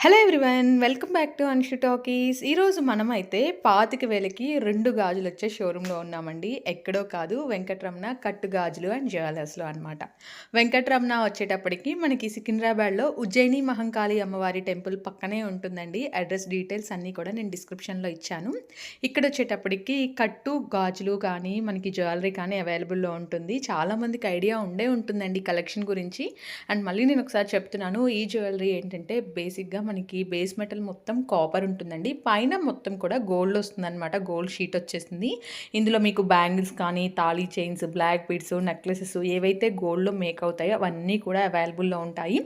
Hello everyone welcome back to Anshu talkies ఈరోజు మనమైతే పాతిక వేలకి రెండు గాజులు వచ్చే షోరూంలో ఉన్నామండి. ఎక్కడో కాదు వెంకటరమణ కట్టు గాజులు అండ్ జ్యువెలర్స్లో అనమాట వెంకటరమణ వచ్చేటప్పటికి మనకి సికింద్రాబాద్లో ఉజ్జయిని మహంకాళి అమ్మవారి టెంపుల్ పక్కనే ఉంటుందండి. అడ్రస్ డీటెయిల్స్ అన్నీ కూడా నేను డిస్క్రిప్షన్లో ఇచ్చాను. ఇక్కడ వచ్చేటప్పటికి కట్టు గాజులు కానీ మనకి జ్యువెలరీ కానీ అవైలబుల్లో ఉంటుంది. చాలామందికి ఐడియా ఉండే ఉంటుందండి కలెక్షన్ గురించి. అండ్ మళ్ళీ నేను ఒకసారి చెప్తున్నాను ఈ జ్యువెలరీ ఏంటంటే బేసిక్గా మనకి బేస్ మెటల్ మొత్తం కాపర్ ఉంటుందండి. పైన మొత్తం కూడా గోల్డ్ వస్తుందన్నమాట. గోల్డ్ షీట్ వచ్చేసింది. ఇందులో మీకు బ్యాంగిల్స్ కానీ తాళీ చైన్స్ బ్లాక్ బీడ్స్ నెక్లెసెస్ ఏవైతే గోల్డ్లో మేక్ అవుతాయో అవన్నీ కూడా అవైలబుల్లో ఉంటాయి.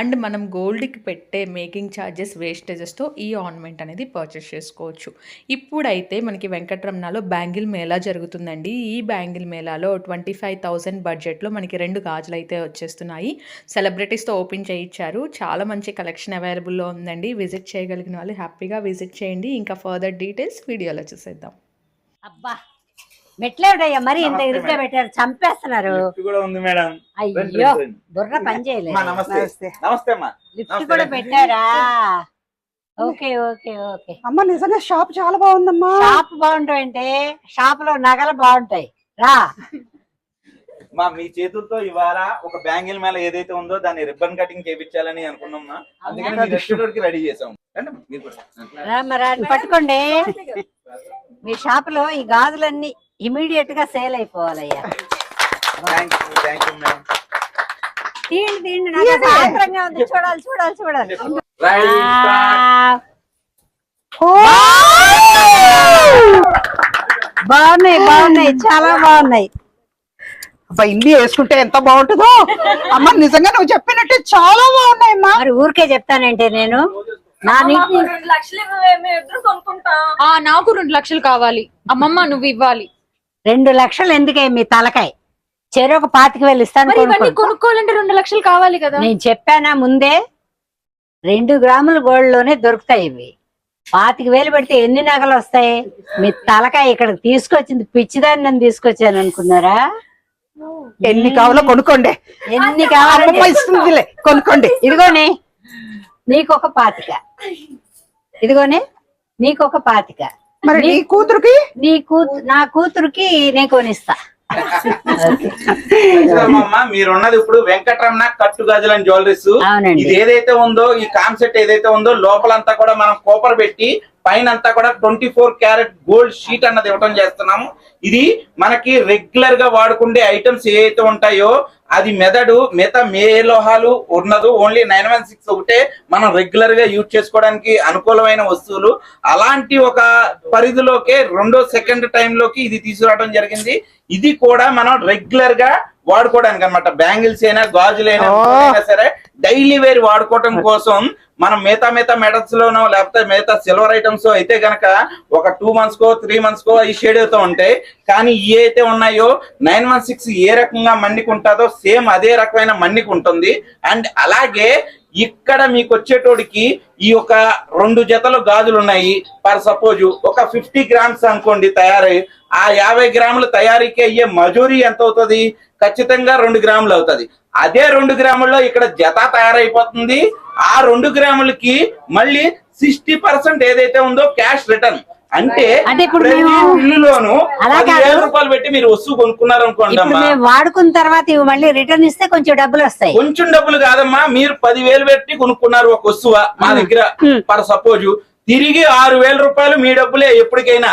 అండ్ మనం గోల్డ్కి పెట్టే మేకింగ్ ఛార్జెస్ వేస్టేజెస్తో ఈ ఆర్నమెంట్ అనేది పర్చేస్ చేసుకోవచ్చు. ఇప్పుడైతే మనకి వెంకటరమణలో బ్యాంగిల్ మేళా జరుగుతుందండి. ఈ బ్యాంగిల్ మేళాలో ట్వంటీ ఫైవ్ థౌజండ్ బడ్జెట్లో మనకి రెండు గాజులు అయితే వచ్చేస్తున్నాయి సెలబ్రిటీస్తో ఓపెన్ చేయించారు. చాలా మంచి కలెక్షన్ అవైలబుల్లో ఉందండి. విజిట్ చేయగలిగిన వాళ్ళు హ్యాపీగా విజిట్ చేయండి. ఇంకా ఫర్దర్ డీటెయిల్స్ వీడియోలో చూసేద్దాం. అబ్బా! మెట్లేవిడయ్యా మరి? ఇంత ఇరుగ్గా పెట్టారు. చంపేస్తున్నారు. లిఫ్ట్ కూడా ఉంది మేడం. అయ్యో. బుర్ర పని చేయలేదు. అమ్మా, నమస్తే. నమస్తే. అమ్మా. లిఫ్ట్. కూడా పెట్టారా? Okay okay okay. అమ్మ నిజంగా షాప్ చాలా బాగుందమ్మా. షాప్ బాగుంటాయంటే షాప్లో నగలు బాగుంటాయి. రా. మా మీ చేతులతో ఇవాళ ఒక బ్యాంగిల్ మేళ ఏదైతే ఉందో దాన్ని రిబ్బన్ కటింగ్ చేపించాలని అనుకున్నాం. అందుకని రెస్టారెంట్ రెడీ చేసాం పట్టుకోండి. మీ షాప్లో ఈ గాజులన్నీ ఇమీడియట్గా సేల్ అయిపోవాలయ్యా. తీయండి తీయండి నాకు ఉంది. చూడాలి చూడాలి చూడాలి. రైట్ ఆ, బాగున్నాయి బాగున్నాయి చాలా బాగున్నాయి. అబ్బా ఇన్ని వేసుకుంటే ఎంత బాగుంటుందో? అమ్మ నిజంగా నువ్వు చెప్పినట్టే చాలా బాగున్నాయమ్మా. మరి ఊరికే చెప్తానంటే నేను? నా నీటి రెండు లక్షలు ఇవ్వవే, మేము ఇద్దరు కొనుక్కుంటాం. ఆ నాకు రెండు లక్షలు కావాలి. అమ్మమ్మ నువ్వు ఇవ్వాలి. రెండు లక్షలు ఎందుకే మీ తలకాయ? చెరొక పాతికి వెళ్ళి ఇస్తాను మరి ఇవన్నీ కొనుక్కో. కొనుక్కోవాలంటే రెండు లక్షలు కావాలి కదా. నేను చెప్పానా ముందే? రెండు గ్రాముల గోల్డ్లోనే దొరుకుతాయి ఇవి. పాతిక వేలు పెడితే ఎన్ని నగలు వస్తాయి? మీ తలకాయ ఇక్కడికి తీసుకొచ్చింది పిచ్చిదాన్ని నన్ను తీసుకొచ్చాను అనుకున్నారా? ఎన్ని కావాలో కొనుక్కోండి. ఎన్ని కావాలి ఇస్తుందిలే కొనుక్కోండి. ఇదిగోనే నీకొక పాతిక. ఇదిగోనే నీకొక పాతిక. మరి నీ కూతురుకి? నీ కూతు నా కూతురుకి నేను కొనిస్తా. మీరున్నది ఇప్పుడు వెంకటరమణ కట్టు గాజులు జ్యువెలరీస్. ఇది ఏదైతే ఉందో ఈ కాన్సెప్ట్ ఏదైతే ఉందో లోపలంతా కూడా మనం కోపర్ పెట్టి పైన అంతా కూడా twenty four carat gold sheet అన్నది ఇవ్వడం చేస్తున్నాము. ఇది మనకి రెగ్యులర్గా వాడుకుండే ఐటమ్స్ ఏవైతే ఉంటాయో అది మెదడు మిగతా మే లోహాలు ఉన్నదు. ఓన్లీ నైన్ వన్ సిక్స్ ఒకటే మనం రెగ్యులర్గా యూజ్ చేసుకోవడానికి అనుకూలమైన వస్తువులు. అలాంటి ఒక పరిధిలోకే రెండో సెకండ్లోకి ఇది తీసుకురావడం జరిగింది. ఇది కూడా మనం రెగ్యులర్గా వాడుకోవడానికి అన్నమాట బ్యాంగిల్స్ అయినా గాజులైనా అయినా సరే డైలీ వేర్ వాడుకోవటం కోసం మనం మిగతా మిగతా మెటల్స్ లోనో లేకపోతే మిగతా సిల్వర్ ఐటమ్స్ అయితే గనక ఒక టూ మంత్స్ కో త్రీ మంత్స్ కో ఈ షేడ్ అవుతూ ఉంటాయి. కానీ ఈ అయితే ఉన్నాయో నైన్ వన్ సిక్స్ ఏ రకంగా మన్నిక ఉంటుందో సేమ్ అదే రకమైన మన్నిక ఉంటుంది అండ్ అలాగే ఇక్కడ మీకు వచ్చేటోడికి ఈ ఒక రెండు జతలు గాజులు ఉన్నాయి పర్ సపోజ్ ఒక ఫిఫ్టీ గ్రామ్స్ అనుకోండి తయారై ఆ యాభై గ్రాముల తయారీకి అయ్యే మజూరీ ఎంత అవుతుంది? ఖచ్చితంగా రెండు గ్రాములు అవుతుంది. అదే రెండు గ్రాముల్లో ఇక్కడ జత తయారైపోతుంది. ఆ రెండు గ్రాములకి మళ్ళీ సిక్స్టీ పర్సెంట్ ఏదైతే ఉందో క్యాష్ రిటర్న్. అంటే ఇప్పుడు. పదివేల రూపాయలు పెట్టి మీరు వస్తువు కొనుక్కున్నారు అనుకోండి వాడుకున్న తర్వాత మళ్ళీ రిటర్న్ ఇస్తే కొంచెం డబ్బులు వస్తాయి. కొంచెం డబ్బులు కాదమ్మా. మీరు పదివేలు పెట్టి కొనుక్కున్నారు ఒక వస్తువు మా దగ్గర. పర్ సపోజ్ తిరిగి ఆరు వేల రూపాయలు మీ డబ్బులే ఎప్పటికైనా.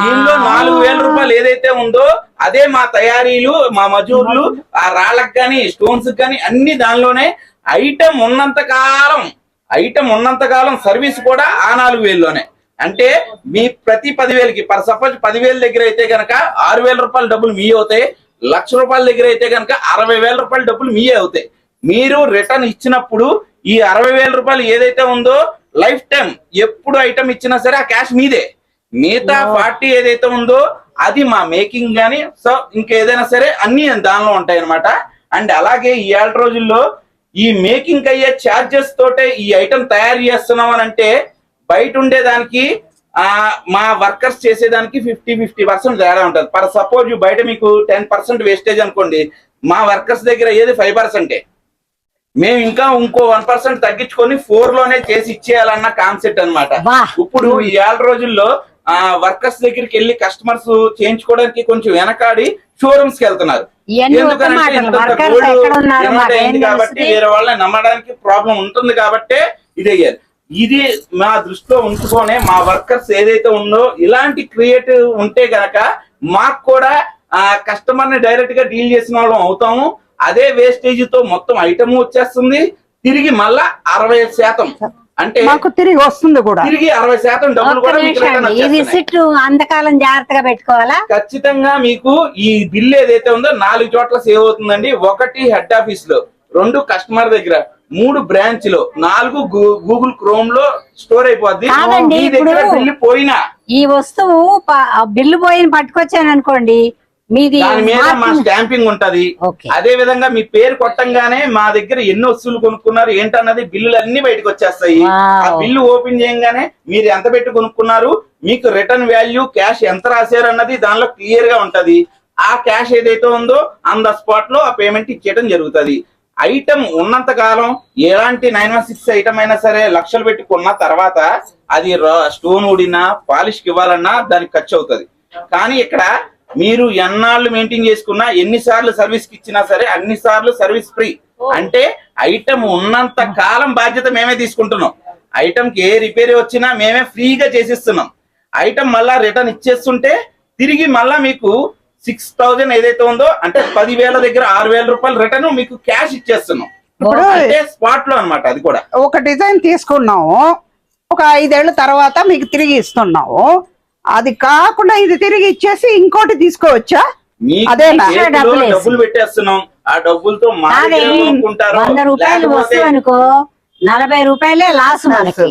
దీనిలో నాలుగు వేల రూపాయలు ఏదైతే ఉందో అదే మా తయారీలు మా మజూర్లు ఆ రాళ్ళకి కానీ స్టోన్స్ కానీ అన్ని దానిలోనే ఐటమ్ ఉన్నంత కాలం ఐటమ్ ఉన్నంత కాలం సర్వీస్ కూడా ఆ నాలుగు వేల్లోనే. అంటే మీ ప్రతి పదివేలకి పర్ సపోజ్ పదివేల దగ్గర అయితే గనక ఆరు వేల రూపాయల డబ్బులు మీ అవుతాయి లక్ష రూపాయల దగ్గర అయితే గనక అరవై వేల రూపాయల డబ్బులు మీయే అవుతాయి. మీరు రిటర్న్ ఇచ్చినప్పుడు ఈ అరవై వేల రూపాయలు ఏదైతే ఉందో లైఫ్ టైం ఎప్పుడు ఐటమ్ ఇచ్చినా సరే ఆ క్యాష్ మీదే. మిగతా పార్టీ ఏదైతే ఉందో అది మా మేకింగ్ గానీ సో ఇంకేదైనా సరే అన్ని దానిలో ఉంటాయి అనమాట అండ్ అలాగే ఈ ఏళ్ళ రోజుల్లో ఈ మేకింగ్ అయ్యే ఛార్జెస్ తోటే ఈ ఐటమ్ తయారు చేస్తున్నాం అని అంటే బయట ఉండేదానికి ఆ మా వర్కర్స్ చేసేదానికి ఫిఫ్టీ ఫిఫ్టీ పర్సెంట్ తేడా ఉంటుంది. పర్ సపోజ్ బయట మీకు టెన్ పర్సెంట్ వేస్టేజ్ అనుకోండి మా వర్కర్స్ దగ్గర ఏది ఫైవ్ పర్సెంటే మేము ఇంకా ఇంకో వన్ పర్సెంట్ తగ్గించుకొని ఫోర్లోనే చేసి ఇచ్చేయాలన్న కాన్సెప్ట్ అన్నమాట. వా. ఇప్పుడు ఈ ఏళ్ళ రోజుల్లో ఆ వర్కర్స్ దగ్గరికి వెళ్ళి కస్టమర్స్ చేయించుకోవడానికి కొంచెం వెనకాడి షోరూమ్స్కి వెళ్తున్నారు. కాబట్టి? వేరే వాళ్ళని నమ్మడానికి ప్రాబ్లం ఉంటుంది కాబట్టి ఇది అయ్యారు ఇది మా దృష్టిలో ఉంచుకొనే మా వర్కర్స్ ఏదైతే ఉందో ఇలాంటి క్రియేటివ్ ఉంటే గనక మాకు కూడా ఆ కస్టమర్ని డైరెక్ట్గా డీల్ చేసిన వాళ్ళం అవుతాము. అదే వేస్టేజ్తో మొత్తం ఐటమ్ వచ్చేస్తుంది. తిరిగి మళ్ళా అరవై శాతం. అంటే మాకు తిరిగి వస్తుంది కూడా. తిరిగి అరవై శాతం డబ్బులు కూడా. ఈ. రిసిప్ట్ అంతకాలం జాగ్రత్తగా పెట్టుకోవాలా? ఖచ్చితంగా మీకు ఈ బిల్ ఏదైతే ఉందో నాలుగు చోట్ల సేవ్ అవుతుందండి. ఒకటి హెడ్ ఆఫీస్లో రెండు కస్టమర్ దగ్గర మూడు బ్రాంచ్లో నాలుగు గూగుల్ క్రోమ్లో స్టోర్ అయిపోద్ది. పోయినా. ఈ వస్తువు బిల్లు పోయిన పట్టుకొచ్చాను అనుకోండి మీది దాని మీద మా స్టాంపింగ్ ఉంటది. అదే విధంగా మీ పేరు కొట్టంగానే మా దగ్గర ఎన్ని వస్తువులు కొనుక్కున్నారు ఏంటన్నది బిల్లులు అన్ని బయటకు వచ్చేస్తాయి. ఆ బిల్లు ఓపెన్ చేయగానే మీరు ఎంత పెట్టి కొనుక్కున్నారు మీకు రిటర్న్ వాల్యూ క్యాష్ ఎంత రాశారు అన్నది దానిలో క్లియర్గా ఉంటది. ఆ క్యాష్ ఏదైతే ఉందో ఆన్ ద స్పాట్లో ఆ పేమెంట్ ఇచ్చేయడం జరుగుతది. ఐటమ్ ఉన్నంత కాలం ఎలాంటి నైన్ వన్ సిక్స్ ఐటమ్ అయినా సరే లక్షలు పెట్టి కొన్న తర్వాత అది స్టోన్ ఊడినా పాలిష్కి ఇవ్వాలన్నా దానికి ఖర్చు అవుతది. కానీ ఇక్కడ మీరు ఎన్నాళ్ళు మెయింటైన్ చేసుకున్నా ఎన్ని సార్లు సర్వీస్కి ఇచ్చినా సరే అన్ని సార్లు సర్వీస్ ఫ్రీ అంటే ఐటమ్ ఉన్నంత కాలం బాధ్యత మేమే తీసుకుంటున్నాం. ఐటమ్కి ఏ రిపేర్ వచ్చినా మేమే ఫ్రీగా చేసిస్తున్నాం. ఐటమ్ మళ్ళా రిటర్న్ ఇచ్చేస్తుంటే తిరిగి మళ్ళా మీకు సిక్స్ థౌజండ్ ఏదైతే ఉందో అంటే పదివేల దగ్గర ఆరు వేల రూపాయలు రిటర్న్ మీకు క్యాష్ ఇచ్చేస్తున్నాం. అంటే స్పాట్లో అన్నమాట అది కూడా. ఒక డిజైన్ తీసుకున్నాము. ఒక ఐదేళ్ళ తర్వాత మీకు తిరిగి ఇస్తున్నాము. అది కాకుండా ఇది తిరిగి ఇచ్చేసి ఇంకోటి తీసుకోవచ్చా? చేతిలో డబ్బులు పెట్టేస్తున్నాం. ఆ డబ్బులతో వంద రూపాయలు వస్తువు అనుకో నలభై రూపాయలే లాస్ మనకి.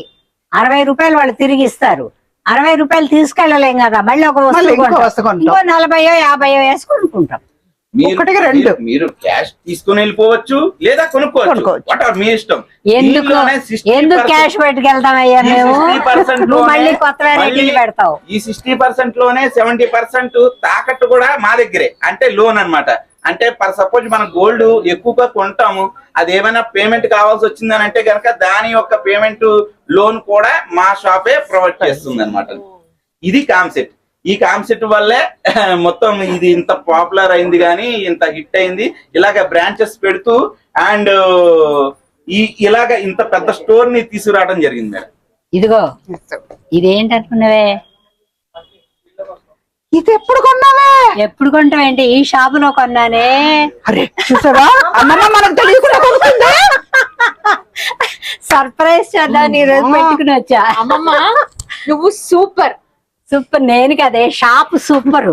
అరవై రూపాయలు వాళ్ళు తిరిగి ఇస్తారు. అరవై రూపాయలు తీసుకెళ్ళలేం కదా మళ్ళీ ఒక వస్తువు ఇంకో కొంటాం. వస్తువు కొంటాం. ఇంకో నలభయో యాభయో వేసి కొనుక్కుంటాం మీరు- ఒకటికి రెండు. మీరు- క్యాష్ తీసుకుని వెళ్ళిపోవచ్చు లేదా కొనుక్కోవచ్చు. వాట్ మీ ఇష్టం? ఎందుకు? దీనిలోనే 60% ఎందుకు క్యాష్ పెట్టుకెళ్తామయ్యా ఈ మేము 60% నువ్వు లోనే మళ్ళీ కొత్త వెరైటీలు మళ్ళీ పెడతావు. ఈ సిక్స్టీ పర్సెంట్లోనే సెవెంటీ పర్సెంట్ తాకట్టు కూడా మా దగ్గరే. అంటే లోన్ అన్నమాట. అంటే ఫర్ సపోజ్ మనం గోల్డ్ ఎక్కువగా కొంటాము అది ఏమైనా పేమెంట్ కావాల్సి వచ్చిందని అంటే గనక దాని యొక్క పేమెంట్ లోన్ కూడా మా షాపే ప్రొవైడ్ చేస్తుంది అనమాట ఇది కాన్సెప్ట్ ఈ కాన్సెప్ట్ వల్లే మొత్తం ఇది ఇంత పాపులర్ అయింది కానీ ఇంత హిట్ అయింది. ఇలాగ బ్రాంచెస్ పెడుతూ అండ్ ఈ ఇలాగ ఇంత పెద్ద స్టోర్ని తీసుకురావడం జరిగింది మేడం. ఇదిగో ఇదేంటనుకున్నావే? ఇది ఎప్పుడు కొన్నావే? ఎప్పుడు కొంటావేంటి? ఈ షాపులో కొన్నానే. అరే చూసావా? అమ్మమ్మ మనకు తెలియకుండా కొనుక్కుందా? సర్ప్రైజ్ చేద్దాం ఈ రోజు పెట్టుకుని వచ్చా. అమ్మమ్మ నువ్వు సూపర్. సూపర్. నేను కదే షాప్ సూపర్.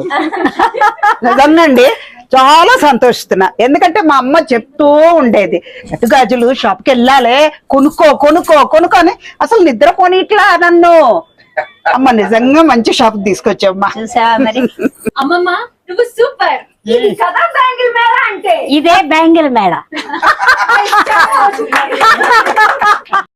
నిజంగా అండి చాలా సంతోషిస్తున్నా. ఎందుకంటే మా అమ్మ చెప్తూ ఉండేది ఎటు గాజులు షాప్కి వెళ్ళాలి కొనుక్కో కొనుక్కో కొనుక్కో అని. అసలు నిద్రపోని ఇట్లా నన్ను. అమ్మ నిజంగా మంచి షాప్ తీసుకొచ్చామ్మా అమ్మమ్మ నువ్వు సూపర్. ఇదే బ్యాంగిల్ మేడ